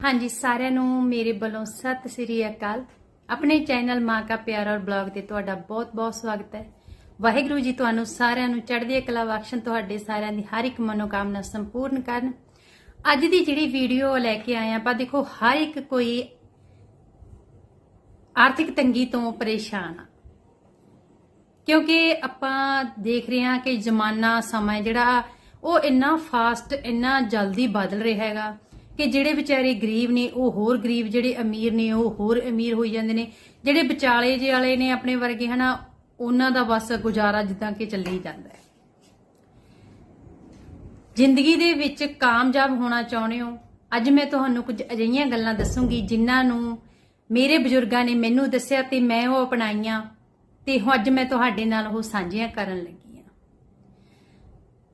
ਹਾਂਜੀ, ਸਾਰਿਆਂ ਨੂੰ ਮੇਰੇ ਵੱਲੋਂ ਸਤਿ ਸ੍ਰੀ ਅਕਾਲ। ਆਪਣੇ ਚੈਨਲ ਮਾਂ ਕਾ ਪਿਆਰ ਔਰ ਬਲੌਗ ਤੇ ਤੁਹਾਡਾ ਬਹੁਤ-ਬਹੁਤ ਸਵਾਗਤ ਹੈ। ਵਾਹਿਗੁਰੂ ਜੀ ਤੁਹਾਨੂੰ ਸਾਰਿਆਂ ਨੂੰ ਚੜ੍ਹਦੀ ਕਲਾ ਬਖਸ਼ਣ, ਤੁਹਾਡੇ ਸਾਰਿਆਂ ਦੀ ਹਰ ਇੱਕ ਮਨੋਕਾਮਨਾ ਸੰਪੂਰਨ ਕਰਨ। ਅੱਜ ਦੀ ਜਿਹੜੀ ਵੀਡੀਓ ਲੈ ਕੇ ਆਏ ਆਪਾਂ ਦੇਖੋ, ਹਰ ਇੱਕ ਕੋਈ ਆਰਥਿਕ ਤੰਗੀ ਤੋਂ ਪਰੇਸ਼ਾਨ ਆ। ਕਿਉਂਕਿ ਆਪਾਂ ਦੇਖ ਰਹੇ ਹਾਂ ਕਿ ਜ਼ਮਾਨਾ ਸਮਾਂ ਜਿਹੜਾ, ਉਹ ਇੰਨਾ ਫਾਸਟ ਇੰਨਾ ਜਲਦੀ ਬਦਲ ਰਿਹਾ ਹੈਗਾ। ਕਿ ਜਿਹੜੇ ਵਿਚਾਰੇ ਗਰੀਬ ਨੇ, ਉਹ ਹੋਰ ਗਰੀਬ ਜਿਹੜੇ ਅਮੀਰ ਨੇ, ਉਹ ਹੋਰ ਅਮੀਰ ਹੋਈ ਜਾਂਦੇ ਨੇ। ਜਿਹੜੇ ਵਿਚਾਲੇ ਜੇ ਵਾਲੇ ਨੇ ਆਪਣੇ ਵਰਗੇ, ਹਨਾ, ਉਹਨਾਂ ਦਾ ਬਸ ਗੁਜ਼ਾਰਾ ਜਿੱਦਾਂ ਕਿ ਚੱਲੀ ਜਾਂਦਾ ਹੈ। ਜ਼ਿੰਦਗੀ ਦੇ ਵਿੱਚ ਕਾਮਯਾਬ ਹੋਣਾ ਚਾਹੁੰਦੇ ਹੋ? ਅੱਜ ਮੈਂ ਤੁਹਾਨੂੰ ਕੁਝ ਅਜਿਹੀਆਂ ਗੱਲਾਂ ਦੱਸੂੰਗੀ, ਜਿਨ੍ਹਾਂ ਨੂੰ ਮੇਰੇ ਬਜ਼ੁਰਗਾਂ ਨੇ ਮੈਨੂੰ ਦੱਸਿਆ ਤੇ ਮੈਂ ਉਹ ਅਪਣਾਈਆਂ ਤੇ ਹੁਣ ਅੱਜ ਮੈਂ ਤੁਹਾਡੇ ਨਾਲ ਉਹ ਸਾਂਝੀਆਂ ਕਰਨ ਲੱਗੀ ਹਾਂ।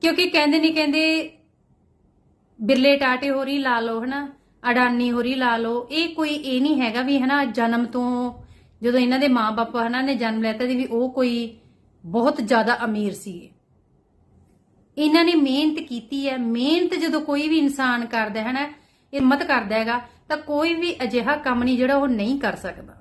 ਕਿਉਂਕਿ ਕਹਿੰਦੇ ਨੇ, ਕਹਿੰਦੇ ਬਿਰਲੇ ਟਾਟੇ ਹੋਰੀ ਲਾ ਲਓ, ਹਨਾ? ਅਡਾਨੀ ਹੋਰੀ ਲਾ ਲਓ। ਇਹ ਕੋਈ, ਇਹ ਨਹੀਂ ਹੈਗਾ ਵੀ, ਹਨਾ, ਜਨਮ ਤੋਂ ਜਦੋਂ ਇਹਨਾਂ ਦੇ ਮਾਪੇ ਹਨਾ, ਨੇ ਜਨਮ ਲੈਤਾ ਤੇ ਵੀ ਉਹ ਕੋਈ ਬਹੁਤ ਜ਼ਿਆਦਾ ਅਮੀਰ ਸੀਗੇ। ਇਹਨਾਂ ਨੇ ਮਿਹਨਤ ਕੀਤੀ ਹੈ। ਮਿਹਨਤ ਜਦੋਂ ਕੋਈ ਵੀ ਇਨਸਾਨ ਕਰਦਾ ਹੈ ਨਾ ਹਿੰਮਤ ਕਰਦਾ ਹੈਗਾ, ਤਾਂ ਕੋਈ ਵੀ ਅਜਿਹਾ ਕੰਮ ਨਹੀਂ ਜਿਹੜਾ ਉਹ ਨਹੀਂ ਕਰ ਸਕਦਾ।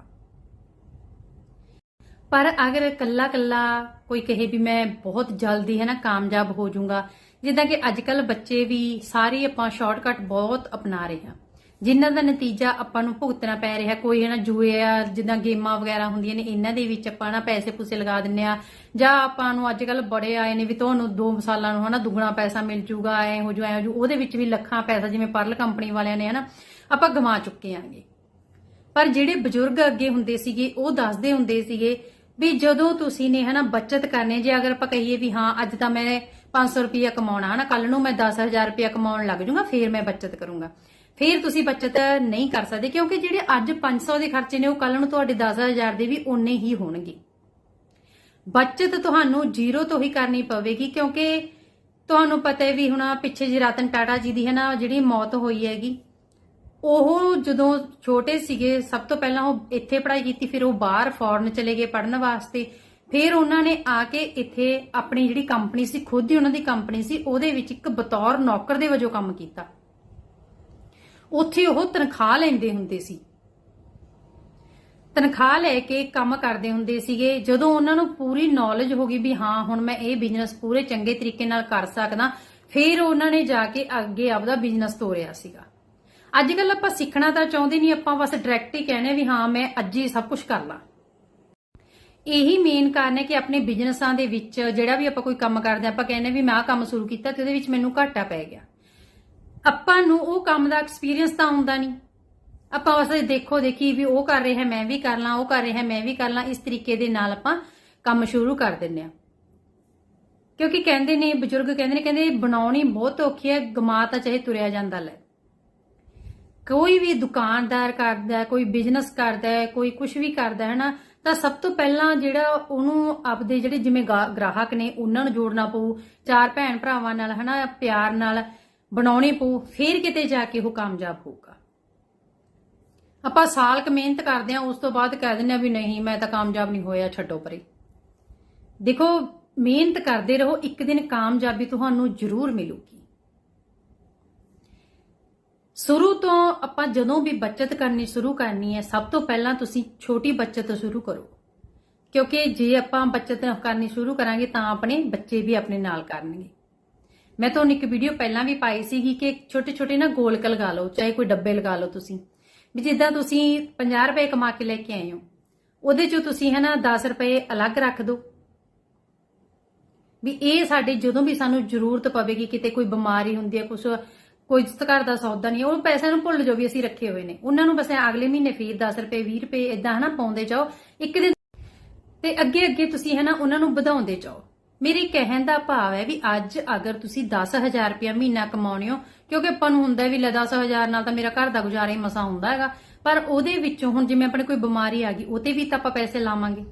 ਪਰ ਅਗਰ ਕੱਲਾ ਕੱਲਾ ਕੋਈ ਕਹੇ ਵੀ ਮੈਂ ਬਹੁਤ ਜਲਦੀ ਹੈ ਨਾ ਕਾਮਯਾਬ ਹੋ ਜਾਊਂਗਾ ਜਿੱਦਾਂ ਕਿ ਅੱਜ ਕੱਲ ਬੱਚੇ ਵੀ ਸਾਰੇ ਆਪਾਂ ਸ਼ਾਰਟਕਟ ਬਹੁਤ ਅਪਣਾ ਰਹੇ ਹਾਂ। ਜਿਨ੍ਹਾਂ ਦਾ ਨਤੀਜਾ ਆਪਾਂ ਨੂੰ ਭੁਗਤਣਾ ਪੈ ਰਿਹਾ, ਕੋਈ ਹੈ ਨਾ ਜੂਏ ਆ, ਜਿੱਦਾਂ ਗੇਮਾਂ ਵਗੈਰਾ ਹੁੰਦੀਆਂ ਨੇ, ਇਹਨਾਂ ਦੇ ਵਿੱਚ ਆਪਾਂ ਨਾ ਪੈਸੇ ਪੂਸੇ ਲਗਾ ਦਿੰਨੇ ਆ ਜਾਂ ਆਪਾਂ ਨੂੰ ਅੱਜ ਕੱਲ ਬੜੇ ਆਏ ਨੇ ਵੀ ਤੁਹਾਨੂੰ 2 ਸਾਲਾਂ ਨੂੰ ਹਨਾ ਦੁੱਗਣਾ ਪੈਸਾ ਮਿਲ ਜੂਗਾ, ਐ ਹੋ ਜੂ, ਐ ਹੋ ਜੂ, ਉਹਦੇ ਵਿੱਚ ਵੀ ਲੱਖਾਂ ਪੈਸਾ ਜਿਵੇਂ ਪਰਲ ਕੰਪਨੀ ਵਾਲਿਆਂ ਨੇ ਹਨਾ ਆਪਾਂ ਗਵਾ ਚੁੱਕੇ ਆਂਗੇ ਪਰ ਜਿਹੜੇ ਬਜ਼ੁਰਗ ਅੱਗੇ ਹੁੰਦੇ ਸੀਗੇ, ਉਹ ਦੱਸਦੇ ਹੁੰਦੇ ਸੀਗੇ ਵੀ ਜਦੋਂ ਤੁਸੀਂ ਨੇ ਹਨਾ ਬੱਚਤ ਕਰਨੇ ਜੇ ਅਗਰ ਆਪਾਂ ਕਹੀਏ ਵੀ ਹਾਂ, ਅੱਜ ਤਾਂ ਮੈਂ 500 ਰੁਪਇਆ ਕਮਾਉਣਾ, ਹਨਾ ਕੱਲ ਨੂੰ ਮੈਂ 10000 ਰੁਪਇਆ ਕਮਾਉਣ ਲੱਗ ਜਾਊਂਗਾ ਫੇਰ ਮੈਂ ਬੱਚਤ ਕਰੂੰਗਾ। ਫੇਰ ਤੁਸੀਂ ਬੱਚਤ ਨਹੀਂ ਕਰ ਸਕਦੇ, ਕਿਉਂਕਿ ਜਿਹੜੇ ਅੱਜ 500 ਦੇ ਖਰਚੇ ਨੇ, ਉਹ ਕੱਲ ਨੂੰ ਤੁਹਾਡੇ 10000 ਦੇ ਵੀ ਉਨੇ ਹੀ ਹੋਣਗੇ। ਬੱਚਤ ਤੁਹਾਨੂੰ ਜ਼ੀਰੋ ਤੋਂ ਹੀ ਕਰਨੀ ਪਵੇਗੀ, ਕਿਉਂਕਿ ਤੁਹਾਨੂੰ ਪਤਾ ਹੈ ਵੀ ਹੁਣ ਪਿੱਛੇ ਜੀ ਰਤਨ ਟਾਟਾ ਜੀ ਦੀ ਹੈ ਨਾ ਜਿਹੜੀ ਮੌਤ ਹੋਈ ਹੈਗੀ ਉਹ ਜਦੋਂ ਛੋਟੇ ਸੀਗੇ, ਸਭ ਤੋਂ ਪਹਿਲਾਂ ਉਹ ਇੱਥੇ ਪੜ੍ਹਾਈ ਕੀਤੀ, ਫਿਰ ਉਹ ਬਾਹਰ ਫੋਰਨ ਚਲੇ ਗਏ ਪੜ੍ਹਨ ਵਾਸਤੇ। ਫਿਰ ਉਹਨਾਂ ਨੇ ਆ ਕੇ ਇੱਥੇ ਆਪਣੀ ਜਿਹੜੀ ਕੰਪਨੀ ਸੀ, ਖੁਦ ਹੀ ਉਹਨਾਂ ਦੀ ਕੰਪਨੀ ਸੀ, ਉਹਦੇ ਵਿੱਚ ਇੱਕ ਬਤੌਰ ਨੌਕਰ ਦੇ ਵਜੋਂ ਕੰਮ ਕੀਤਾ। ਉੱਥੇ ਉਹ ਤਨਖਾਹ ਲੈਂਦੇ ਹੁੰਦੇ ਸੀ। ਤਨਖਾਹ ਲੈ ਕੇ ਕੰਮ ਕਰਦੇ ਹੁੰਦੇ ਸੀਗੇ। ਜਦੋਂ ਉਹਨਾਂ ਨੂੰ ਪੂਰੀ ਨੌਲੇਜ ਹੋ ਗਈ ਵੀ ਹਾਂ, ਹੁਣ ਮੈਂ ਇਹ ਬਿਜ਼ਨਸ ਪੂਰੇ ਚੰਗੇ ਤਰੀਕੇ ਨਾਲ ਕਰ ਸਕਦਾ, ਫਿਰ ਉਹਨਾਂ ਨੇ ਜਾ ਕੇ ਅੱਗੇ ਆਪਦਾ ਬਿਜ਼ਨਸ ਤੋਰਿਆ ਸੀਗਾ। ਅੱਜ ਕੱਲ ਆਪਾਂ ਸਿੱਖਣਾ ਤਾਂ ਚਾਹੁੰਦੇ ਨਹੀਂ ਆਪਾਂ ਬਸ ਡਾਇਰੈਕਟ ਹੀ ਕਹਿੰਦੇ ਵੀ ਹਾਂ ਮੈਂ ਅੱਜ ਹੀ ਸਭ ਕੁਝ ਕਰ ਲਾਂ। ਇਹੀ ਮੇਨ ਕਾਰਨ ਹੈ ਕਿ ਆਪਣੇ ਬਿਜ਼ਨਸਾਂ ਦੇ ਵਿੱਚ ਜਿਹੜਾ ਵੀ ਆਪਾਂ ਕੋਈ ਕੰਮ ਕਰਦੇ ਹਾਂ, ਆਪਾਂ ਕਹਿੰਦੇ ਵੀ ਮੈਂ ਆਹ ਕੰਮ ਸ਼ੁਰੂ ਕੀਤਾ ਤੇ ਉਹਦੇ ਵਿੱਚ ਮੈਨੂੰ ਘਾਟਾ ਪੈ ਗਿਆ। ਆਪਾਂ ਨੂੰ ਉਹ ਕੰਮ ਦਾ ਐਕਸਪੀਰੀਅੰਸ ਤਾਂ ਹੁੰਦਾ ਨਹੀਂ। ਆਪਾਂ ਬਸ ਦੇਖੋ ਦੇਖੀ ਵੀ ਉਹ ਕਰ ਰਿਹਾ ਮੈਂ ਵੀ ਕਰ ਲਾਂ ਉਹ ਕਰ ਰਿਹਾ ਮੈਂ ਵੀ ਕਰ ਲਾਂ ਇਸ ਤਰੀਕੇ ਦੇ ਨਾਲ ਆਪਾਂ ਕੰਮ ਸ਼ੁਰੂ ਕਰ ਦਿੰਨੇ ਆ ਕਿਉਂਕਿ ਕਹਿੰਦੇ ਨੇ ਬਜ਼ੁਰਗ ਕਹਿੰਦੇ ਨੇ ਕਹਿੰਦੇ ਬਣਾਉਣੀ ਬਹੁਤ ਔਖੀ ਹੈ ਗਮਾ ਤਾਂ ਚਾਹੇ ਤੁਰਿਆ ਜਾਂਦਾ ਲੈ। ਕੋਈ ਵੀ ਦੁਕਾਨਦਾਰ ਕਰਦਾ ਕੋਈ ਬਿਜ਼ਨਸ ਕਰਦਾ ਹੈ, ਕੋਈ ਕੁਝ ਵੀ ਕਰਦਾ ਹੈ ਨਾ ਤਾਂ ਸਭ ਤੋਂ ਪਹਿਲਾਂ ਜਿਹੜਾ ਉਹਨੂੰ ਆਪਦੇ ਜਿਹੜੇ ਜਿਵੇਂ ਗਾ- ਗ੍ਰਾਹਕ ਨੇ ਉਹਨਾਂ ਨੂੰ ਜੋੜਨਾ ਪਊ ਚਾਰ ਭੈਣ ਭਰਾਵਾਂ ਨਾਲ ਹਨਾ ਪਿਆਰ ਨਾਲ ਬਣਾਉਣੇ ਪਊ ਫਿਰ ਕਿਤੇ ਜਾ ਕੇ ਉਹ ਕਾਮਯਾਬ ਹੋਊਗਾ। ਆਪਾਂ ਸਾਲ ਕ ਮਿਹਨਤ ਕਰਦੇ ਆ ਉਸ ਤੋਂ ਬਾਅਦ ਕਹਿ ਦਿੰਦੇ ਆ ਵੀ ਨਹੀਂ ਮੈਂ ਤਾਂ ਕਾਮਯਾਬ ਨਹੀਂ ਹੋਇਆ ਛੱਡੋ ਪਰੇ। ਦੇਖੋ ਮਿਹਨਤ ਕਰਦੇ ਰਹੋ ਇੱਕ ਦਿਨ ਕਾਮਯਾਬੀ ਤੁਹਾਨੂੰ ਜ਼ਰੂਰ ਮਿਲੂਗੀ। ਸ਼ੁਰੂ ਤੋਂ ਆਪਾਂ ਜਦੋਂ ਵੀ ਬਚਤ ਕਰਨੀ ਸ਼ੁਰੂ ਕਰਨੀ ਹੈ, ਸਭ ਤੋਂ ਪਹਿਲਾਂ ਤੁਸੀਂ ਛੋਟੀ ਬਚਤ ਸ਼ੁਰੂ ਕਰੋ। ਕਿਉਂਕਿ ਜੇ ਆਪਾਂ ਬਚਤ ਕਰਨੀ ਸ਼ੁਰੂ ਕਰਾਂਗੇ ਤਾਂ ਆਪਣੇ ਬੱਚੇ ਵੀ ਆਪਣੇ ਨਾਲ ਕਰਨਗੇ। ਮੈਂ ਤੁਹਾਨੂੰ ਇੱਕ ਵੀਡੀਓ ਪਹਿਲਾਂ ਵੀ ਪਾਈ ਸੀਗੀ ਕਿ ਛੋਟੇ ਛੋਟੇ ਨਾ ਗੋਲਕ ਲਗਾ ਲਓ, ਚਾਹੇ ਕੋਈ ਡੱਬੇ ਲਗਾ ਲਓ ਤੁਸੀਂ। ਵੀ ਜਿੱਦਾਂ ਤੁਸੀਂ 50 ਰੁਪਏ ਕਮਾ ਕੇ ਲੈ ਕੇ ਆਏ ਹੋ, ਉਹਦੇ ਚੋਂ ਤੁਸੀਂ ਹੈ ਨਾ 10 ਰੁਪਏ ਅਲੱਗ ਰੱਖ ਦਿਓ। ਵੀ ਇਹ ਸਾਡੇ ਜਦੋਂ ਵੀ ਸਾਨੂੰ ਜ਼ਰੂਰਤ ਪਵੇਗੀ, ਕਿਤੇ ਕੋਈ ਬਿਮਾਰੀ ਹੁੰਦੀ ਹੈ ਕੁਝ ਕੋਈ ਘਰ ਦਾ ਸੌਦਾ ਨਹੀਂ, ਉਹ ਪੈਸਿਆਂ ਨੂੰ ਭੁੱਲ ਜਾਓ ਵੀ ਅਸੀਂ ਰੱਖੇ ਹੋਏ ਨੇ। ਉਹਨਾਂ ਨੂੰ ਬਸ ਅਗਲੇ ਮਹੀਨੇ ਫੇਰ 10 ਰੁਪਏ 20 ਰੁਪਏ ਇਦਾਂ ਹਨਾ ਪਾਉਂਦੇ ਜਾਓ। ਇੱਕ ਦਿਨ ਤੇ ਅੱਗੇ ਅੱਗੇ ਤੁਸੀਂ ਹਨਾ ਉਹਨਾਂ ਨੂੰ ਵਧਾਉਂਦੇ ਜਾਓ। ਮੇਰੇ ਕਹਿਣ ਦਾ ਭਾਵ ਹੈ ਵੀ ਅੱਜ ਅਗਰ ਤੁਸੀਂ 10000 ਰੁਪਏ ਮਹੀਨਾ ਕਮਾਉਣੇ ਹੋ, ਕਿਉਂਕਿ ਆਪਾਂ ਨੂੰ ਹੁੰਦਾ ਵੀ ਲੈ 10000 ਨਾਲ ਤਾਂ ਮੇਰਾ ਘਰ ਦਾ ਗੁਜ਼ਾਰਾ ਹੀ ਮਸਾ ਹੁੰਦਾ ਹੈਗਾ। ਪਰ ਉਹਦੇ ਵਿੱਚੋਂ ਹੁਣ ਜਿਵੇਂ ਆਪਣੇ ਕੋਈ ਬਿਮਾਰੀ ਆ ਗਈ ਉਹਤੇ ਵੀ ਤਾਂ ਆਪਾਂ ਪੈਸੇ ਲਾਵਾਂਗੇ।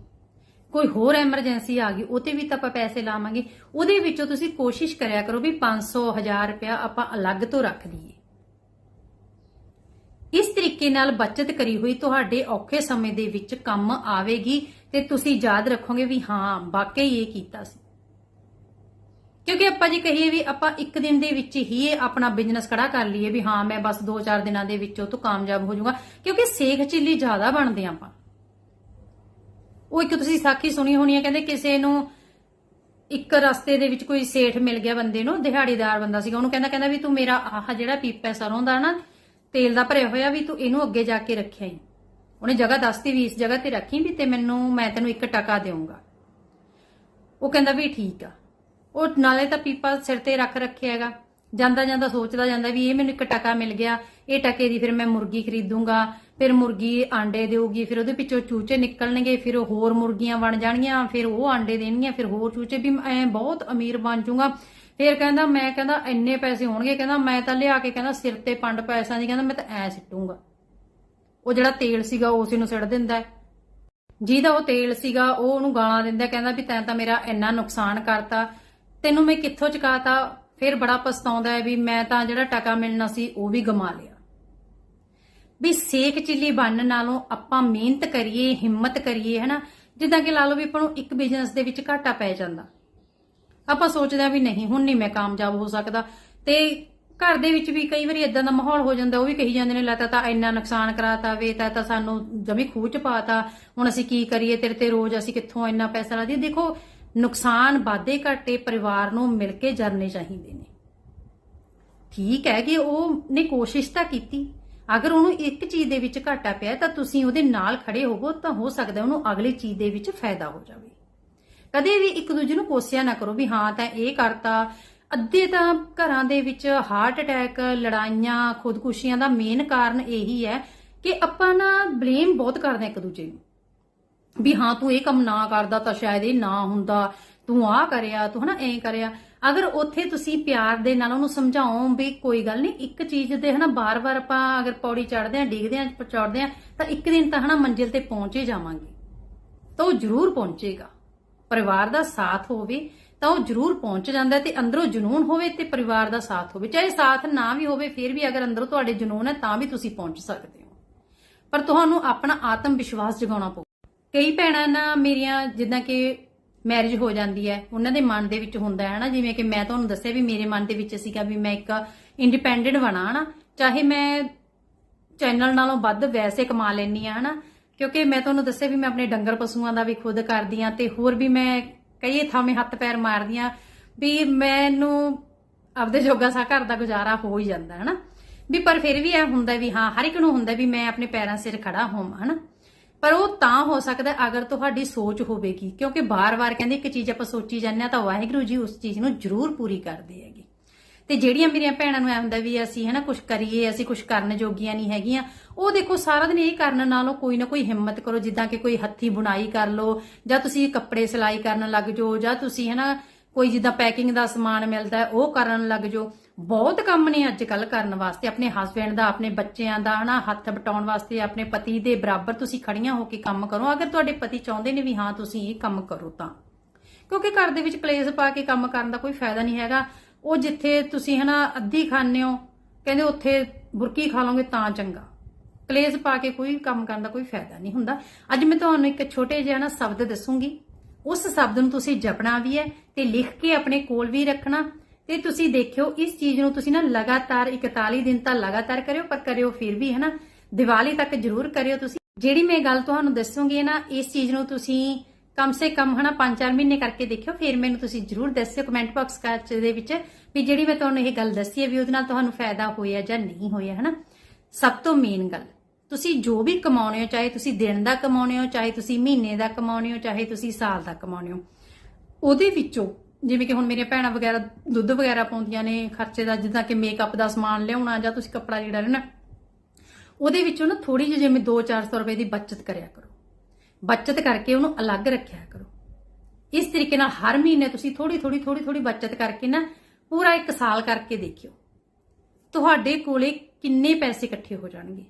ਕੋਈ ਹੋਰ ਐਮਰਜੈਂਸੀ ਆ ਗਈ, ਉਹਤੇ ਵੀ ਤਾਂ ਆਪਾਂ ਪੈਸੇ ਲਾਵਾਂਗੇ। ਉਹਦੇ ਵਿੱਚੋਂ ਤੁਸੀਂ ਕੋਸ਼ਿਸ਼ ਕਰਿਆ ਕਰੋ ਵੀ 500 1000 ਰੁਪਇਆ ਆਪਾਂ ਅਲੱਗ ਤੋਂ ਰੱਖ ਦਈਏ। ਇਸ ਤਰੀਕੇ ਨਾਲ ਬਚਤ ਕਰੀ ਹੋਈ ਤੁਹਾਡੇ ਔਖੇ ਸਮੇਂ ਦੇ ਵਿੱਚ ਕੰਮ ਆਵੇਗੀ ਤੇ ਤੁਸੀਂ ਯਾਦ ਰੱਖੋਗੇ ਵੀ ਹਾਂ, ਵਾਕਈ ਇਹ ਕੀਤਾ ਸੀ। ਕਿਉਂਕਿ ਆਪਾਂ ਜੇ ਕਹੀਏ ਵੀ ਆਪਾਂ ਇੱਕ ਦਿਨ ਦੇ ਵਿੱਚ ਹੀ ਇਹ ਆਪਣਾ ਬਿਜ਼ਨਸ ਖੜਾ ਕਰ ਲਈਏ ਵੀ ਹਾਂ, ਮੈਂ ਬਸ 2-4 ਦਿਨਾਂ ਦੇ ਵਿੱਚੋਂ ਉਹ ਤੋਂ ਕਾਮਯਾਬ ਹੋ ਜਾਊਗਾ, ਕਿਉਂਕਿ ਸੇਖ ਚਿੱਲੀ ਜ਼ਿਆਦਾ ਬਣਦੇ ਆਪਾਂ। ਉਹ ਇੱਕ ਤੁਸੀਂ ਸਾਖੀ ਸੁਣੀ ਹੋਣੀ ਹੈ, ਕਹਿੰਦੇ ਕਿਸੇ ਨੂੰ ਇੱਕ ਰਸਤੇ ਦੇ ਵਿੱਚ ਕੋਈ ਸੇਠ ਮਿਲ ਗਿਆ ਬੰਦੇ ਨੂੰ, ਦਿਹਾੜੀਦਾਰ ਬੰਦਾ ਸੀਗਾ, ਉਹਨੂੰ ਕਹਿੰਦਾ ਕਹਿੰਦਾ ਵੀ ਤੂੰ ਮੇਰਾ ਆਹ ਜਿਹੜਾ ਪੀਪਾ ਹੈ ਸਰੋਂ ਦਾ ਨਾ, ਤੇਲ ਦਾ ਭਰਿਆ ਹੋਇਆ ਵੀ ਤੂੰ ਇਹਨੂੰ ਅੱਗੇ ਜਾ ਕੇ ਰੱਖਿਆ ਹੀ ਉਹਨੇ ਜਗ੍ਹਾ ਦੱਸਤੀ ਵੀ ਇਸ ਜਗ੍ਹਾ ਤੇ ਰੱਖੀ ਵੀ ਤੇ ਮੈਨੂੰ, ਮੈਂ ਤੈਨੂੰ ਇੱਕ ਟਕਾ ਦੇਵਾਂਗਾ ਉਹ ਕਹਿੰਦਾ ਵੀ ਠੀਕ ਆ। ਉਹ ਨਾਲੇ ਤਾਂ ਪੀਪਾ ਸਿਰ ਤੇ ਰੱਖ ਰੱਖਿਆ ਹੈਗਾ। ਜਾਂਦਾ ਜਾਂਦਾ ਸੋਚਦਾ ਜਾਂਦਾ ਵੀ ਇਹ ਮੈਨੂੰ ਇੱਕ ਟਕਾ ਮਿਲ ਗਿਆ, ਇਹ ਟਕੇ ਦੀ ਫਿਰ ਮੈਂ ਮੁਰਗੀ ਖਰੀਦੂੰਗਾ, ਫਿਰ ਮੁਰਗੀ ਆਂਡੇ ਦੇਊਗੀ, ਫਿਰ ਉਹਦੇ ਪਿੱਛੋਂ ਚੂਚੇ ਨਿਕਲਣਗੇ, ਫਿਰ ਹੋਰ ਮੁਰਗੀਆਂ ਬਣ ਜਾਣਗੀਆਂ, ਫਿਰ ਉਹ ਆਂਡੇ ਦੇਣਗੀਆਂ, ਫਿਰ ਹੋਰ ਚੂਚੇ, ਵੀ ਐ ਬਹੁਤ ਅਮੀਰ ਬਣ ਜਾਊਂਗਾ। ਫਿਰ ਕਹਿੰਦਾ, ਮੈਂ ਕਹਿੰਦਾ, ਇੰਨੇ ਪੈਸੇ ਹੋਣਗੇ, ਕਹਿੰਦਾ, ਮੈਂ ਤਾਂ ਲਿਆ ਕੇ ਕਹਿੰਦਾ, ਸਿਰ ਤੇ ਪੰਡ ਪੈਸਿਆਂ ਦੀ ਕਹਿੰਦਾ, ਮੈਂ ਤਾਂ ਐ ਸਿੱਟੂੰਗਾ। ਉਹ ਜਿਹੜਾ ਤੇਲ ਸੀਗਾ, ਉਹ ਉਸੇ ਨੂੰ ਸਿੱਟ ਦਿੰਦਾ ਹੈ। ਜਿਹਦਾ ਉਹ ਤੇਲ ਸੀਗਾ, ਉਹ ਉਹਨੂੰ ਗਾਲਾਂ ਦਿੰਦਾ ਕਹਿੰਦਾ ਵੀ ਤੈਂ ਤਾਂ ਮੇਰਾ ਇੰਨਾ ਨੁਕਸਾਨ ਕਰਤਾ, ਤੈਨੂੰ ਮੈਂ ਕਿੱਥੋਂ ਚੁਕਾਤਾ? ਫਿਰ ਬੜਾ ਪਛਤਾਉਂਦਾ ਹੈ ਵੀ ਮੈਂ ਤਾਂ ਜਿਹੜਾ ਟਕਾ ਮਿਲਣਾ ਸੀ ਉਹ ਵੀ ਗਮਾ ਲਿਆ। ਵੀ ਸੇਕ ਚਿੱਲੀ ਬਣਨ ਨਾਲੋਂ ਆਪਾਂ ਮਿਹਨਤ ਕਰੀਏ, ਹਿੰਮਤ ਕਰੀਏ, ਹਨਾ? ਜਿੱਦਾਂ ਕਿ ਲਾ ਲਓ ਵੀ ਆਪਾਂ ਨੂੰ ਇੱਕ ਬਿਜ਼ਨਸ ਦੇ ਵਿੱਚ ਘਾਟਾ ਪੈ ਜਾਂਦਾ। ਆਪਾਂ ਸੋਚਦੇ ਆ ਵੀ ਨਹੀਂ, ਹੁਣ ਨਹੀਂ ਮੈਂ ਕਾਮਯਾਬ ਹੋ ਸਕਦਾ। ਤੇ ਘਰ ਦੇ ਵਿੱਚ ਵੀ ਕਈ ਵਾਰੀ ਇਦਾਂ ਦਾ ਮਾਹੌਲ ਹੋ ਜਾਂਦਾ, ਉਹ ਵੀ ਕਹੀ ਜਾਂਦੇ ਨੇ ਲਾਤਾ ਤਾਂ ਇੰਨਾ ਨੁਕਸਾਨ ਕਰਾਤਾ, ਵੇ ਤਾਂ ਤਾਂ ਸਾਨੂੰ ਜਮੀ ਖੂਹ ਚ ਪਾਤਾ, ਹੁਣ ਅਸੀਂ ਕੀ ਕਰੀਏ, ਤੇਰੇ ਤੇ ਰੋਜ਼ ਅਸੀਂ ਕਿੱਥੋਂ ਇੰਨਾ ਪੈਸਾ ਲਾ ਦਈਏ ਦੇਖੋ ਨੁਕਸਾਨ ਵਾਧੇ ਘਾਟੇ ਪਰਿਵਾਰ ਨੂੰ ਮਿਲ ਕੇ ਜਰਨੇ ਚਾਹੀਦੇ ਨੇ। ਠੀਕ ਹੈ ਕਿ ਉਹ ਨੇ ਕੋਸ਼ਿਸ਼ ਤਾਂ ਕੀਤੀ। ਅਗਰ ਉਹਨੂੰ ਇੱਕ ਚੀਜ਼ ਦੇ ਵਿੱਚ ਘਾਟਾ ਪਿਆ ਤਾਂ ਤੁਸੀਂ ਉਹਦੇ ਨਾਲ ਖੜੇ ਹੋਵੋ ਤਾਂ ਹੋ ਸਕਦਾ ਉਹਨੂੰ ਅਗਲੀ ਚੀਜ਼ ਦੇ ਵਿੱਚ ਫਾਇਦਾ ਹੋ ਜਾਵੇ। ਕਦੇ ਵੀ ਇੱਕ ਦੂਜੇ ਨੂੰ ਕੋਸਿਆ ਨਾ ਕਰੋ ਵੀ ਹਾਂ ਤਾਂ ਇਹ ਕਰਤਾ। ਅੱਧੇ ਤਾਂ ਘਰਾਂ ਦੇ ਵਿੱਚ ਹਾਰਟ ਅਟੈਕ ਲੜਾਈਆਂ, ਖੁਦਕੁਸ਼ੀਆਂ ਦਾ ਮੇਨ ਕਾਰਨ ਇਹੀ ਹੈ ਕਿ ਆਪਾਂ ਨਾ ਬਲੇਮ ਬਹੁਤ ਕਰਦੇ ਹਾਂ ਇੱਕ ਦੂਜੇ ਨੂੰ। ਵੀ ਹਾਂ, ਤੂੰ ਇਹ ਕੰਮ ਨਾ ਕਰਦਾ ਤਾਂ ਸ਼ਾਇਦ ਇਹ ਨਾ ਹੁੰਦਾ। ਤੂੰ ਆਹ ਕਰਿਆ, ਤੂੰ ਹਨਾ ਐਂ ਕਰਿਆ। ਅਗਰ ਉੱਥੇ ਤੁਸੀਂ ਪਿਆਰ ਦੇ ਨਾਲ ਉਹਨੂੰ ਸਮਝਾਓ ਵੀ ਕੋਈ ਗੱਲ ਨਹੀਂ, ਇੱਕ ਚੀਜ਼ ਦੇ ਹਨਾ ਬਾਰ-ਬਾਰ ਆਪਾਂ ਅਗਰ ਪੌੜੀ ਚੜਦੇ ਆਂ, ਡਿੱਗਦੇ ਆਂ, ਚੜ੍ਹਦੇ ਆਂ, ਤਾਂ ਇੱਕ ਦਿਨ ਤਾਂ ਹਨਾ ਮੰਜ਼ਿਲ ਤੇ ਪਹੁੰਚੇ ਜਾਵਾਂਗੇ। ਤਾਂ ਉਹ ਜ਼ਰੂਰ ਪਹੁੰਚੇਗਾ। ਪਰਿਵਾਰ ਦਾ ਸਾਥ ਹੋਵੇ ਤਾਂ ਉਹ ਜ਼ਰੂਰ ਪਹੁੰਚ ਜਾਂਦਾ ਹੈ ਤੇ ਅੰਦਰੋਂ ਜਨੂਨ ਹੋਵੇ ਤੇ ਪਰਿਵਾਰ ਦਾ ਸਾਥ ਹੋਵੇ। ਚਾਹੇ ਸਾਥ ਨਾ ਵੀ ਹੋਵੇ, ਫਿਰ ਵੀ ਅਗਰ ਅੰਦਰੋਂ ਤੁਹਾਡੇ ਜਨੂਨ ਹੈ ਤਾਂ ਵੀ ਤੁਸੀਂ ਪਹੁੰਚ ਸਕਦੇ ਹੋ। ਪਰ ਤੁਹਾਨੂੰ ਆਪਣਾ ਆਤਮ ਵਿਸ਼ਵਾਸ ਜਗਾਉਣਾ ਪਊ ਕਈ ਭੈਣਾਂ ਨਾ ਮੇਰੀਆਂ ਜਿੱਦਾਂ ਕਿ ਮੈਰਿਜ ਹੋ ਜਾਂਦੀ ਹੈ, ਉਹਨਾਂ ਦੇ ਮਨ ਦੇ ਵਿੱਚ ਹੁੰਦਾ ਹੈ ਨਾ, ਜਿਵੇਂ ਕਿ ਮੈਂ ਤੁਹਾਨੂੰ ਦੱਸਿਆ ਵੀ ਮੇਰੇ ਮਨ ਦੇ ਵਿੱਚ ਸੀਗਾ ਵੀ ਮੈਂ ਇੱਕ ਇੰਡੀਪੈਂਡੈਂਟ ਬਣਾ ਹਨਾ, ਚਾਹੇ ਮੈਂ ਚੈਨਲ ਨਾਲੋਂ ਵੱਧ ਵੈਸੇ ਕਮਾ ਲੈਣੀ ਆ ਹਨਾ, ਕਿਉਂਕਿ ਮੈਂ ਤੁਹਾਨੂੰ ਦੱਸਿਆ ਵੀ ਮੈਂ ਆਪਣੇ ਡੰਗਰ ਪਸ਼ੂਆਂ ਦਾ ਵੀ ਖੁਦ ਕਰਦੀ ਆ ਤੇ ਹੋਰ ਵੀ ਮੈਂ ਕਈ ਥਾਵੇਂ ਹੱਥ ਪੈਰ ਮਾਰਦੀ ਆ ਵੀ ਮੈਨੂੰ ਆਪਦੇ ਜੋਗਾ ਸਾ ਘਰ ਦਾ ਗੁਜ਼ਾਰਾ ਹੋ ਹੀ ਜਾਂਦਾ ਹਨਾ। ਵੀ ਪਰ ਫਿਰ ਵੀ ਇਹ ਹੁੰਦਾ ਵੀ ਹਾਂ, ਹਰ ਇੱਕ ਨੂੰ ਹੁੰਦਾ ਵੀ ਮੈਂ ਆਪਣੇ ਪੈਰਾਂ ਸਿਰ ਖੜਾ ਹੋਵਾਂ ਹਨਾ। ਪਰ ਉਹ ਤਾਂ ਹੋ ਸਕਦਾ ਅਗਰ ਤੁਹਾਡੀ ਸੋਚ ਹੋਵੇਗੀ, ਕਿਉਂਕਿ ਬਾਰ-ਬਾਰ ਕਹਿੰਦੇ ਇੱਕ ਚੀਜ਼ ਆਪਾਂ ਸੋਚੀ ਜਾਂਦੇ ਆ ਤਾਂ ਵਾਹਿਗੁਰੂ ਜੀ ਉਸ ਚੀਜ਼ ਨੂੰ ਜ਼ਰੂਰ ਪੂਰੀ ਕਰਦੇ ਹੈਗੇ। ਤੇ ਜਿਹੜੀਆਂ ਮੇਰੀਆਂ ਭੈਣਾਂ ਨੂੰ ਐ ਹੁੰਦਾ ਵੀ ਅਸੀਂ ਹਨਾ ਕੁਝ ਕਰੀਏ, ਅਸੀਂ ਕੁਝ ਕਰਨ ਜੋਗੀਆਂ ਨਹੀਂ ਹੈਗੀਆਂ, ਉਹ ਦੇਖੋ ਸਾਰਾ ਦਿਨ ਇਹ ਕਰਨ ਨਾਲੋਂ ਕੋਈ ਨਾ ਕੋਈ ਹਿੰਮਤ ਕਰੋ, ਜਿੱਦਾਂ ਕਿ ਕੋਈ ਹੱਥੀ ਬੁਣਾਈ ਕਰ ਲਓ, ਜਾਂ ਤੁਸੀਂ ਕੱਪੜੇ ਸਿਲਾਈ ਕਰਨ ਲੱਗ ਜਾਓ, ਜਾਂ ਤੁਸੀਂ ਹਨਾ ਕੋਈ ਜਿੱਦਾਂ ਪੈਕਿੰਗ ਦਾ ਸਮਾਨ ਮਿਲਦਾ ਉਹ ਕਰਨ ਲੱਗ ਜਾਓ। ਬਹੁਤ ਕੰਮ ਨੇ ਅੱਜ ਕੱਲ ਕਰਨ ਵਾਸਤੇ, ਆਪਣੇ ਹਸਬੰਡ ਦਾ, ਆਪਣੇ ਬੱਚਿਆਂ ਦਾ, ਹਨਾ, ਹੱਥ ਬਟਾਉਣ ਵਾਸਤੇ, ਆਪਣੇ ਪਤੀ ਦੇ ਬਰਾਬਰ ਤੁਸੀਂ ਖੜੀਆਂ ਹੋ ਕੇ ਕੰਮ ਕਰੋ। ਅਗਰ ਤੁਹਾਡੇ ਪਤੀ ਚਾਹੁੰਦੇ ਨੇ ਵੀ, ਹਾਂ, ਤੁਸੀਂ ਇਹ ਕੰਮ ਕਰੋ ਤਾਂ। ਕਿਉਂਕਿ ਘਰ ਦੇ ਵਿੱਚ ਕਲੇਸ਼ ਪਾ ਕੇ ਕੰਮ ਕਰਨ ਦਾ ਕੋਈ ਫਾਇਦਾ ਨਹੀਂ ਹੈਗਾ। ਉਹ ਜਿੱਥੇ ਤੁਸੀਂ, ਹਨਾ, ਅੱਧੀ ਖਾਂਦੇ ਹੋ, ਕਹਿੰਦੇ ਉੱਥੇ ਬੁਰਕੀ ਖਾ ਲਓਗੇ ਤਾਂ ਚੰਗਾ। ਕਲੇਸ਼ ਪਾ ਕੇ ਕੋਈ ਕੰਮ ਕਰਨ ਦਾ ਕੋਈ ਫਾਇਦਾ ਨਹੀਂ ਹੁੰਦਾ। ਅੱਜ ਮੈਂ ਤੁਹਾਨੂੰ ਇੱਕ ਛੋਟੇ ਜਿਹਾ ਨਾ ਸ਼ਬਦ ਦੱਸੂਗੀ। ਉਸ ਸ਼ਬਦ ਨੂੰ ਤੁਸੀਂ ਜਪਣਾ ਵੀ ਹੈ ਤੇ ਲਿਖ ਕੇ ਆਪਣੇ ਕੋਲ ਵੀ ਰੱਖਣਾ। ਤੇ ਤੁਸੀਂ ਦੇਖਿਓ, ਇਸ ਚੀਜ਼ ਨੂੰ ਤੁਸੀਂ ਨਾ ਲਗਾਤਾਰ 41 ਦਿਨ ਤਾਂ ਲਗਾਤਾਰ ਕਰਿਓ, ਪਰ ਕਰਿਓ ਫਿਰ ਵੀ, ਹੈਨਾ? ਦੀਵਾਲੀ ਤੱਕ ਜ਼ਰੂਰ ਕਰਿਓ ਤੁਸੀਂ। ਜਿਹੜੀ ਮੈਂ ਗੱਲ ਤੁਹਾਨੂੰ ਦੱਸੂਗੀ ਨਾ, ਇਸ ਚੀਜ਼ ਨੂੰ ਤੁਸੀਂ ਕਮ ਸੇ ਕਮ, ਹਨਾ 5-4 ਮਹੀਨੇ ਕਰਕੇ ਦੇਖਿਓ, ਫਿਰ ਮੈਨੂੰ ਤੁਸੀਂ ਜ਼ਰੂਰ ਦੱਸਿਓ ਕਮੈਂਟ ਬਾਕਸ ਦੇ ਵਿੱਚ ਵੀ ਜਿਹੜੀ ਮੈਂ ਤੁਹਾਨੂੰ ਇਹ ਗੱਲ ਦੱਸੀ ਹੈ ਵੀ ਉਹਦੇ ਨਾਲ ਤੁਹਾਨੂੰ ਫਾਇਦਾ ਹੋਇਆ ਜਾਂ ਨਹੀਂ ਹੋਇਆ, ਹਨਾ? ਸਭ ਤੋਂ ਮੇਨ ਗੱਲ। ਤੁਸੀਂ ਜੋ ਵੀ ਕਮਾਉਣੇ ਹੋ, ਚਾਹੇ ਤੁਸੀਂ ਦਿਨ ਦਾ ਕਮਾਉਣੇ ਹੋ, ਚਾਹੇ ਤੁਸੀਂ ਮਹੀਨੇ ਦਾ ਕਮਾਉਣੇ ਹੋ, ਚਾਹੇ ਤੁਸੀਂ ਸਾਲ ਦਾ ਕਮਾਉਣੇ ਹੋ, ਉਹਦੇ ਵਿੱਚੋਂ ਜਿਵੇਂ ਕਿ ਹੁਣ ਮੇਰੀਆਂ ਭੈਣਾਂ ਵਗੈਰਾ ਦੁੱਧ ਵਗੈਰਾ ਪਾਉਂਦੀਆਂ ਨੇ, ਖਰਚੇ ਦਾ ਜਿੱਦਾਂ ਕਿ ਮੇਕਅਪ ਦਾ ਸਮਾਨ ਲਿਆਉਣਾ ਜਾਂ ਤੁਸੀਂ ਕੱਪੜਾ ਜਿਹੜਾ ਲੈਣਾ ਉਹਦੇ ਵਿੱਚੋਂ ਨਾ ਥੋੜੀ ਜਿਹੀ ਜਿਵੇਂ 2-400 ਰੁਪਏ ਦੀ ਬਚਤ ਕਰਿਆ ਕਰੋ। ਬਚਤ ਕਰਕੇ ਉਹਨੂੰ ਅਲੱਗ ਰੱਖਿਆ ਕਰੋ। ਇਸ ਤਰੀਕੇ ਨਾਲ ਹਰ ਮਹੀਨੇ ਤੁਸੀਂ ਥੋੜੀ ਥੋੜੀ ਥੋੜੀ ਥੋੜੀ ਬਚਤ ਕਰਕੇ ਨਾ ਪੂਰਾ ਇੱਕ ਸਾਲ ਕਰਕੇ ਦੇਖਿਓ। ਤੁਹਾਡੇ ਕੋਲੇ ਕਿੰਨੇ ਪੈਸੇ ਇਕੱਠੇ ਹੋ ਜਾਣਗੇ?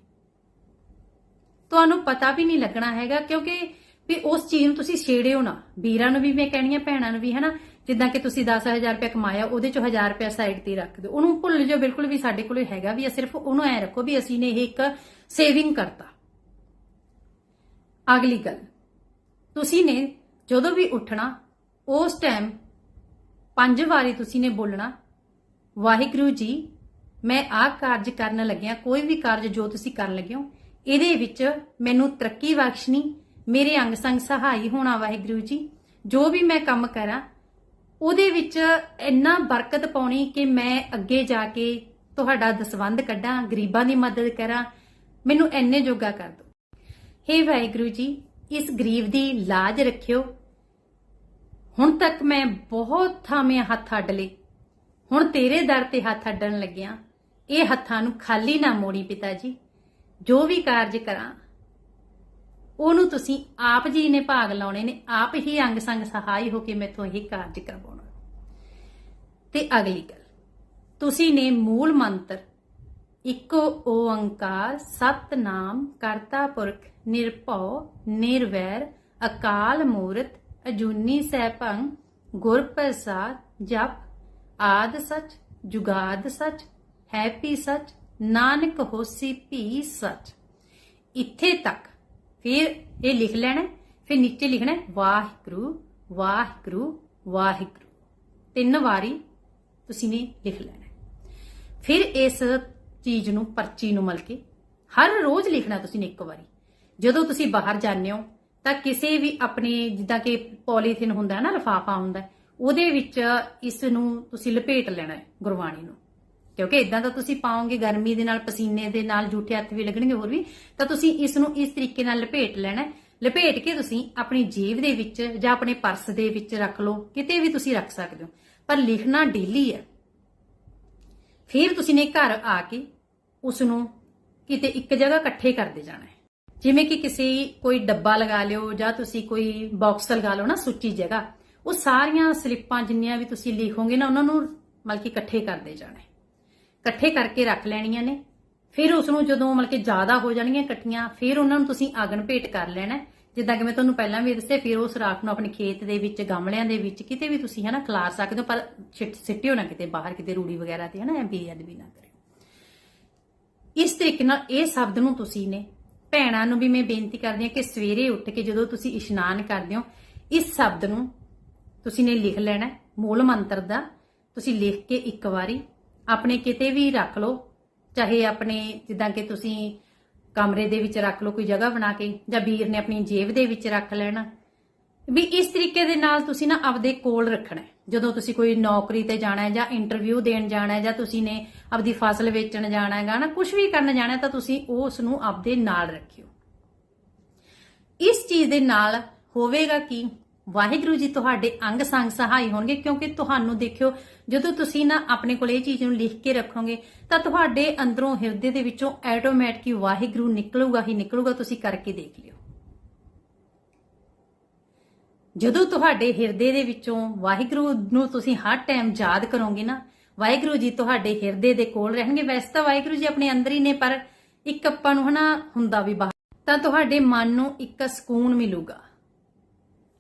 ਤੁਹਾਨੂੰ ਪਤਾ ਵੀ ਨਹੀਂ ਲੱਗਣਾ ਹੈਗਾ, ਕਿਉਂਕਿ ਵੀ ਉਸ ਚੀਜ਼ ਨੂੰ ਤੁਸੀਂ ਛੇੜਿਓ ਨਾ। ਵੀਰਾਂ ਨੂੰ ਵੀ ਮੈਂ ਕਹਿਣੀ ਆ, ਭੈਣਾਂ ਨੂੰ ਵੀ, ਹਨਾ? ਜਿੱਦਾਂ ਕਿ ਤੁਸੀਂ 10000 ਰੁਪਏ ਕਮਾਇਆ, ਉਹਦੇ ਚੋਂ 1000 ਰੁਪਏ ਸਾਈਡ ਤੇ ਰੱਖ ਦਿਓ। ਉਹਨੂੰ ਭੁੱਲ ਜਾਓ, ਬਿਲਕੁਲ ਵੀ ਸਾਡੇ ਕੋਲੇ ਹੈਗਾ ਵੀ ਆ, ਸਿਰਫ ਉਹਨੂੰ ਐ ਰੱਖੋ ਵੀ ਅਸੀਂ ਨੇ ਇਹ ਇੱਕ ਸੇਵਿੰਗ ਕਰਤਾ। ਅਗਲੀ ਗੱਲ, ਤੁਸੀਂ ਨੇ ਜਦੋਂ ਵੀ ਉੱਠਣਾ, ਉਸ ਟਾਈਮ ਪੰਜ ਵਾਰੀ ਤੁਸੀਂ ਨੇ ਬੋਲਣਾ, ਵਾਹਿਗੁਰੂ ਜੀ, ਮੈਂ ਆਹ ਕਾਰਜ ਕਰਨ ਲੱਗਿਆ, ਕੋਈ ਵੀ ਕਾਰਜ ਜੋ ਤੁਸੀਂ ਕਰਨ ਲੱਗੇ ਹੋ ਇਹਦੇ ਵਿੱਚ ਮੈਨੂੰ ਤਰੱਕੀ ਬਖਸ਼ਣੀ, ਮੇਰੇ ਅੰਗ ਸੰਗ ਸਹਾਈ ਹੋਣਾ ਵਾਹਿਗੁਰੂ ਜੀ। ਜੋ ਵੀ ਮੈਂ ਕੰਮ ਕਰਾਂ, ਉਹਦੇ ਵਿੱਚ ਇੰਨਾ ਬਰਕਤ ਪਾਉਣੀ ਕਿ ਮੈਂ ਅੱਗੇ ਜਾ ਕੇ ਤੁਹਾਡਾ ਦਸਵੰਧ ਕੱਢਾਂ, ਗਰੀਬਾਂ ਦੀ ਮਦਦ ਕਰਾਂ। ਮੈਨੂੰ ਐਨੇ ਜੋਗਾ ਕਰ ਦਿਓ। ਹੇ ਵਾਹਿਗੁਰੂ ਜੀ, ਇਸ ਗਰੀਬ ਦੀ ਲਾਜ ਰੱਖਿਓ। ਹੁਣ ਤੱਕ ਮੈਂ ਬਹੁਤ ਥਾਵੇਂ ਹੱਥ ਅੱਡ ਲਏ। ਹੁਣ ਤੇਰੇ ਦਰ ਤੇ ਹੱਥ ਅੱਡਣ ਲੱਗਿਆ। ਇਹ ਹੱਥਾਂ ਨੂੰ ਖਾਲੀ ਨਾ ਮੋੜੀ ਪਿਤਾ ਜੀ। ਜੋ ਵੀ ਕਾਰਜ ਕਰਾਂ, ਉਹਨੂੰ ਤੁਸੀਂ ਆਪ ਜੀ ਨੇ ਭਾਗ ਲਾਉਣੇ ਨੇ, ਆਪ ਹੀ ਅੰਗ ਸੰਗ ਸਹਾਈ ਹੋ ਕੇ ਮੈਥੋਂ ਇਹ ਕਾਰਜ ਕਰਵਾਉਣਾ। ਤੇ ਅਗਲੀ ਗੱਲ, ਤੁਸੀਂ ਨੇ ਮੂਲ ਮੰਤਰ, ਇਕੋ ਓੰਕਾਰ, ਸਤਨਾਮ, ਕਰਤਾ ਪੁਰਖ, ਨਿਰਭਉ, ਨਿਰਵੈਰ, ਅਕਾਲ ਮੂਰਤ, ਅਜੂਨੀ ਸੈਭੰ ਗੁਰ ਪ੍ਰਸਾਦ ਜਪ, ਆਦ ਸਚ, ਜੁਗਾਦ ਸਚ, ਹੈਪੀ ਸਚ ਨਾਨਕ ਹੋਸੀ ਭੀ ਸਚ। ਇੱਥੇ ਤੱਕ ਫਿਰ ਇਹ ਲਿਖ ਲੈਣਾ, ਫਿਰ ਨੀਚੇ ਲਿਖਣਾ, ਵਾਹਿਗੁਰੂ ਵਾਹਿਗੁਰੂ ਵਾਹਿਗੁਰੂ। ਤਿੰਨ ਵਾਰੀ ਤੁਸੀਂ ਨੇ ਲਿਖ ਲੈਣਾ। ਫਿਰ ਇਸ ਚੀਜ਼ ਨੂੰ, ਪਰਚੀ ਨੂੰ ਮਲ ਕੇ ਹਰ ਰੋਜ਼ ਲਿਖਣਾ ਤੁਸੀਂ ਨੇ ਇੱਕ ਵਾਰੀ। ਜਦੋਂ ਤੁਸੀਂ ਬਾਹਰ ਜਾਂਦੇ ਹੋ, ਤਾਂ ਕਿਸੇ ਵੀ ਆਪਣੇ ਜਿੱਦਾਂ ਕਿ ਪੋਲੀਥਿਨ ਹੁੰਦਾ ਹੈ ਨਾ, ਲਫਾਫਾ ਹੁੰਦਾ, ਉਹਦੇ ਵਿੱਚ ਇਸ ਨੂੰ ਤੁਸੀਂ ਲਪੇਟ ਲੈਣਾ ਹੈ ਗੁਰਬਾਣੀ ਨੂੰ। ਕਿਉਂਕਿ ਇਦਾਂ ਤਾਂ ਤੁਸੀਂ ਪਾਓਗੇ ਗਰਮੀ ਦੇ ਨਾਲ, ਪਸੀਨੇ ਦੇ ਨਾਲ, ਜੂਠੇ ਹੱਥ ਵੀ ਲੱਗਣਗੇ ਹੋਰ ਵੀ, ਤਾਂ ਤੁਸੀਂ ਇਸ ਨੂੰ ਇਸ ਤਰੀਕੇ ਨਾਲ ਲਪੇਟ ਲੈਣਾ ਲਪੇਟ ਕੇ ਤੁਸੀਂ ਆਪਣੀ ਜੇਬ ਦੇ ਵਿੱਚ ਜਾਂ ਆਪਣੇ ਪਰਸ ਦੇ ਵਿੱਚ ਰੱਖ ਲਓ, ਕਿਤੇ ਵੀ ਤੁਸੀਂ ਰੱਖ ਸਕਦੇ ਹੋ। ਪਰ ਲਿਖਣਾ ਡੇਲੀ ਹੈ। ਫਿਰ ਤੁਸੀਂ ਨੇ ਘਰ ਆ ਕੇ ਉਸ ਨੂੰ ਕਿਤੇ ਇੱਕ ਜਗ੍ਹਾ ਇਕੱਠੇ ਕਰਦੇ ਜਾਣਾ ਹੈ। ਜਿਵੇਂ ਕਿ ਕਿਸੇ ਕੋਈ ਡੱਬਾ ਲਗਾ ਲਿਓ ਜਾਂ ਤੁਸੀਂ ਕੋਈ ਬਾਕਸ ਲਗਾ ਲਓ ਨਾ, ਸੁੱਚੀ ਜਗ੍ਹਾ, ਉਹ ਸਾਰੀਆਂ ਸਲਿੱਪਾਂ ਜਿੰਨੀਆਂ ਵੀ ਤੁਸੀਂ ਲਿਖੋਗੇ ਨਾ, ਉਹਨਾਂ ਨੂੰ ਮਤਲਬ ਕਿ ਇਕੱਠੇ ਕਰਦੇ ਜਾਣਾ ਇਕੱਠੇ ਕਰਕੇ ਰੱਖ ਲੈਣੀਆਂ ਨੇ। ਫਿਰ ਉਸ ਨੂੰ ਜਦੋਂ ਮਤਲਬ ਕਿ ਜ਼ਿਆਦਾ ਹੋ ਜਾਣਗੀਆਂ ਇਕੱਠੀਆਂ, ਫਿਰ ਉਹਨਾਂ ਨੂੰ ਤੁਸੀਂ ਆਗਣ ਭੇਟ ਕਰ ਲੈਣਾ। ਜਿੱਦਾਂ ਕਿ ਮੈਂ ਤੁਹਾਨੂੰ ਪਹਿਲਾਂ ਵੀ ਦੱਸਿਆ, ਫਿਰ ਉਸ ਰਾਖ ਨੂੰ ਆਪਣੇ ਖੇਤ ਦੇ ਵਿੱਚ, ਗਮਲਿਆਂ ਦੇ ਵਿੱਚ ਕਿਤੇ ਵੀ ਤੁਸੀਂ ਹਨਾ ਖਲਾਰ ਸਕਦੇ ਹੋ, ਪਰ ਛਿੱਟ ਸਿੱਟਿਓ ਨਾ ਕਿਤੇ ਬਾਹਰ, ਕਿਤੇ ਰੂੜੀ ਵਗੈਰਾ ਤੇ ਹਨਾ ਐ ਬੇਅਦਬੀ ਨਾ ਕਰਿਓ। ਇਸ ਤਰੀਕੇ ਨਾਲ ਇਹ ਸ਼ਬਦ ਨੂੰ ਤੁਸੀਂ ਨੇ, ਭੈਣਾਂ ਨੂੰ ਵੀ ਮੈਂ ਬੇਨਤੀ ਕਰਦੀ ਹਾਂ ਕਿ ਸਵੇਰੇ ਉੱਠ ਕੇ ਜਦੋਂ ਤੁਸੀਂ ਇਸ਼ਨਾਨ ਕਰਦੇ ਹੋ, ਇਸ ਸ਼ਬਦ ਨੂੰ ਤੁਸੀਂ ਨੇ ਲਿਖ ਲੈਣਾ, ਮੂਲ ਮੰਤਰ ਦਾ ਤੁਸੀਂ ਲਿਖ ਕੇ ਇੱਕ ਵਾਰੀ ਆਪਣੇ ਕਿਤੇ ਵੀ ਰੱਖ ਲਓ, ਚਾਹੇ ਆਪਣੇ ਜਿੱਦਾਂ ਕਿ ਤੁਸੀਂ ਕਮਰੇ ਦੇ ਵਿੱਚ ਰੱਖ ਲਓ, ਕੋਈ ਜਗ੍ਹਾ ਬਣਾ ਕੇ, ਜਾਂ ਵੀਰ ਨੇ ਆਪਣੀ ਜੇਬ ਦੇ ਵਿੱਚ ਰੱਖ ਲੈਣਾ। ਵੀ ਇਸ ਤਰੀਕੇ ਦੇ ਨਾਲ ਤੁਸੀਂ ਨਾ ਆਪਦੇ ਕੋਲ ਰੱਖਣਾ ਜਦੋਂ ਤੁਸੀਂ ਕੋਈ ਨੌਕਰੀ ਤੇ ਜਾਣਾ ਹੈ, ਜਾਂ ਇੰਟਰਵਿਊ ਦੇਣ ਜਾਣਾ ਹੈ, ਜਾਂ ਤੁਸੀਂ ਨੇ ਆਪਦੀ ਫਸਲ ਵੇਚਣ ਜਾਣਾ ਹੈਗਾ ਨਾ ਕੁਝ ਵੀ ਕਰਨ ਜਾਣਾ ਤਾਂ ਤੁਸੀਂ ਉਸ ਨੂੰ ਆਪਦੇ ਨਾਲ ਰੱਖਿਓ। ਇਸ ਚੀਜ਼ ਦੇ ਨਾਲ ਹੋਵੇਗਾ ਕੀ? ਵਾਹਿਗੁਰੂ ਜੀ ਤੁਹਾਡੇ ਅੰਗ ਸੰਗ ਸਹਾਈ ਹੋਣਗੇ, ਕਿਉਂਕਿ ਤੁਹਾਨੂੰ ਦੇਖਿਓ, ਜਦੋਂ ਤੁਸੀਂ ਨਾ ਆਪਣੇ ਕੋਲ ਇਹ ਚੀਜ਼ ਨੂੰ ਲਿਖ ਕੇ ਰੱਖੋਗੇ, ਤਾਂ ਤੁਹਾਡੇ ਅੰਦਰੋਂ ਹਿਰਦੇ ਦੇ ਵਿੱਚੋਂ ਆਟੋਮੈਟਿਕ ਹੀ ਵਾਹਿਗੁਰੂ ਨਿਕਲੂਗਾ ਹੀ ਨਿਕਲੂਗਾ, ਤੁਸੀਂ ਕਰਕੇ ਦੇਖ ਲਿਓ। ਜਦੋਂ ਤੁਹਾਡੇ ਹਿਰਦੇ ਦੇ ਵਿੱਚੋਂ ਵਾਹਿਗੁਰੂ ਨੂੰ ਤੁਸੀਂ ਹਰ ਟਾਈਮ ਯਾਦ ਕਰੋਗੇ ਨਾ, ਵਾਹਿਗੁਰੂ ਜੀ ਤੁਹਾਡੇ ਹਿਰਦੇ ਦੇ ਕੋਲ ਰਹਿਣਗੇ। ਵੈਸੇ ਤਾਂ ਵਾਹਿਗੁਰੂ ਜੀ ਆਪਣੇ ਅੰਦਰ ਹੀ ਨੇ, ਪਰ ਇੱਕ ਆਪਾਂ ਨੂੰ ਹਨਾ ਹੁੰਦਾ ਵੀ ਬਾਹਰ, ਤਾਂ ਤੁਹਾਡੇ ਮਨ ਨੂੰ ਇੱਕ ਸਕੂਨ ਮਿਲੂਗਾ।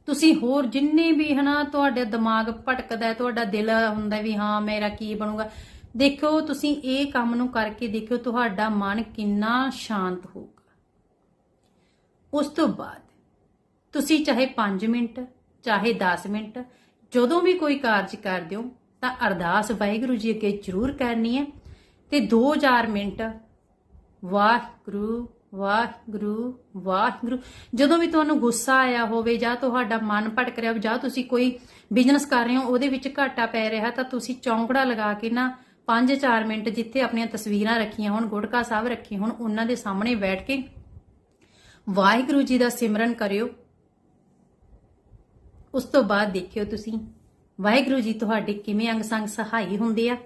ਤੁਸੀਂ ਹੋਰ ਜਿੰਨੇ ਵੀ ਹਨਾ ਤੁਹਾਡੇ ਦਿਮਾਗ ਭਟਕਦਾ ਤੁਹਾਡਾ ਦਿਲ ਹੁੰਦਾ ਵੀ ਹਾਂ ਮੇਰਾ ਕੀ ਬਣੂਗਾ। ਦੇਖੋ, ਤੁਸੀਂ ਇਹ ਕੰਮ ਨੂੰ ਕਰਕੇ ਦੇਖਿਓ, ਤੁਹਾਡਾ ਮਨ ਕਿੰਨਾ ਸ਼ਾਂਤ ਹੋਊਗਾ। ਉਸ ਤੋਂ ਬਾਅਦ ਤੁਸੀਂ ਚਾਹੇ 5 ਮਿੰਟ, ਚਾਹੇ 10 ਮਿੰਟ, ਜਦੋਂ ਵੀ ਕੋਈ ਕਾਰਜ ਕਰਦੇ ਹੋ, ਤਾਂ ਅਰਦਾਸ ਵਾਹਿਗੁਰੂ ਜੀ ਅੱਗੇ ਜ਼ਰੂਰ ਕਰਨੀ ਹੈ। ਤੇ 2-4 ਮਿੰਟ ਵਾਹਿਗੁਰੂ ਵਾਹਿਗੁਰੂ ਵਾਹਿਗੁਰੂ। ਜਦੋਂ ਵੀ ਤੁਹਾਨੂੰ ਗੁੱਸਾ ਆਇਆ ਹੋਵੇ ਜਾਂ ਤੁਹਾਡਾ ਮਨ ਭਟਕ ਰਿਹਾ ਹੋਵੇ ਜਾਂ ਤੁਸੀਂ ਕੋਈ ਬਿਜ਼ਨਸ ਕਰ ਰਹੇ ਹੋ, ਉਹਦੇ ਵਿੱਚ ਘਾਟਾ ਪੈ ਰਿਹਾ, ਤਾਂ ਤੁਸੀਂ ਚੌਂਕੜਾ ਲਗਾ ਕੇ ਨਾ 5-4 ਮਿੰਟ ਜਿੱਥੇ ਆਪਣੀਆਂ ਤਸਵੀਰਾਂ ਰੱਖੀਆਂ ਹੋਣ, ਗੁਟਕਾ ਸਾਹਿਬ ਰੱਖੇ ਹੋਣ, ਉਹਨਾਂ ਦੇ ਸਾਹਮਣੇ ਬੈਠ ਕੇ ਵਾਹਿਗੁਰੂ ਜੀ ਦਾ ਸਿਮਰਨ ਕਰਿਓ। ਉਸ ਤੋਂ ਬਾਅਦ ਦੇਖਿਓ ਤੁਸੀਂ, ਵਾਹਿਗੁਰੂ ਜੀ ਤੁਹਾਡੇ ਕਿਵੇਂ ਅੰਗ ਸੰਗ ਸਹਾਈ ਹੁੰਦੇ ਆ।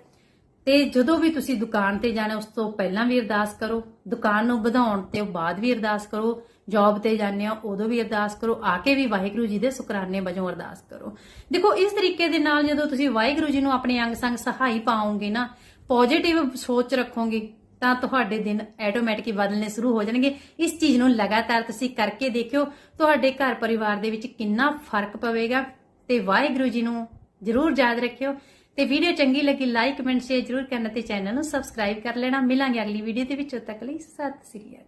ਤੇ ਜਦੋਂ ਵੀ ਤੁਸੀਂ ਦੁਕਾਨ ਤੇ ਜਾਣਾ, ਉਸ ਤੋਂ ਪਹਿਲਾਂ ਵੀ ਅਰਦਾਸ ਕਰੋ। ਦੁਕਾਨ ਨੂੰ ਵਧਾਉਣ ਤੇ ਬਾਅਦ ਵੀ ਅਰਦਾਸ ਕਰੋ। ਜੌਬ ਤੇ ਜਾਂਦੇ ਹੋ, ਉਦੋਂ ਵੀ ਅਰਦਾਸ ਕਰੋ। ਆ ਕੇ ਵੀ ਵਾਹਿਗੁਰੂ ਜੀ ਦੇ ਸ਼ੁਕਰਾਨੇ ਵਜੋਂ ਅਰਦਾਸ ਕਰੋ। ਦੇਖੋ, ਇਸ ਤਰੀਕੇ ਦੇ ਨਾਲ ਜਦੋਂ ਤੁਸੀਂ ਵਾਹਿਗੁਰੂ ਜੀ ਨੂੰ ਆਪਣੇ ਅੰਗ ਸੰਗ ਸਹਾਈ ਪਾਓਗੇ ਨਾ ਪੋਜ਼ਿਟਿਵ ਸੋਚ ਰੱਖੋਗੇ, ਤਾਂ ਤੁਹਾਡੇ ਦਿਨ ਆਟੋਮੈਟਿਕ ਬਦਲਨੇ ਸ਼ੁਰੂ ਹੋ ਜਾਣਗੇ। ਇਸ ਚੀਜ਼ ਨੂੰ ਲਗਾਤਾਰ ਤੁਸੀਂ ਕਰਕੇ ਦੇਖਿਓ, ਤੁਹਾਡੇ ਘਰ ਪਰਿਵਾਰ ਦੇ ਵਿੱਚ ਕਿੰਨਾ ਫ਼ਰਕ ਪਵੇਗਾ। ਤੇ ਵਾਹਿਗੁਰੂ ਜੀ ਨੂੰ ਜਰੂਰ ਯਾਦ ਰੱਖਿਓ। ਤੇ ਵੀਡੀਓ ਚੰਗੀ ਲੱਗੀ ਲਾਈਕ, ਕਮੈਂਟ, ਸ਼ੇਅਰ ਜਰੂਰ ਕਰਨਾ ਤੇ ਚੈਨਲ ਨੂੰ ਸਬਸਕ੍ਰਾਈਬ ਕਰ ਲੈਣਾ। ਮਿਲਾਂਗੇ ਅਗਲੀ ਵੀਡੀਓ ਦੇ ਵਿੱਚ। ਉਦੋਂ ਤੱਕ ਲਈ ਸਤਿ ਸ੍ਰੀ ਅਕਾਲ।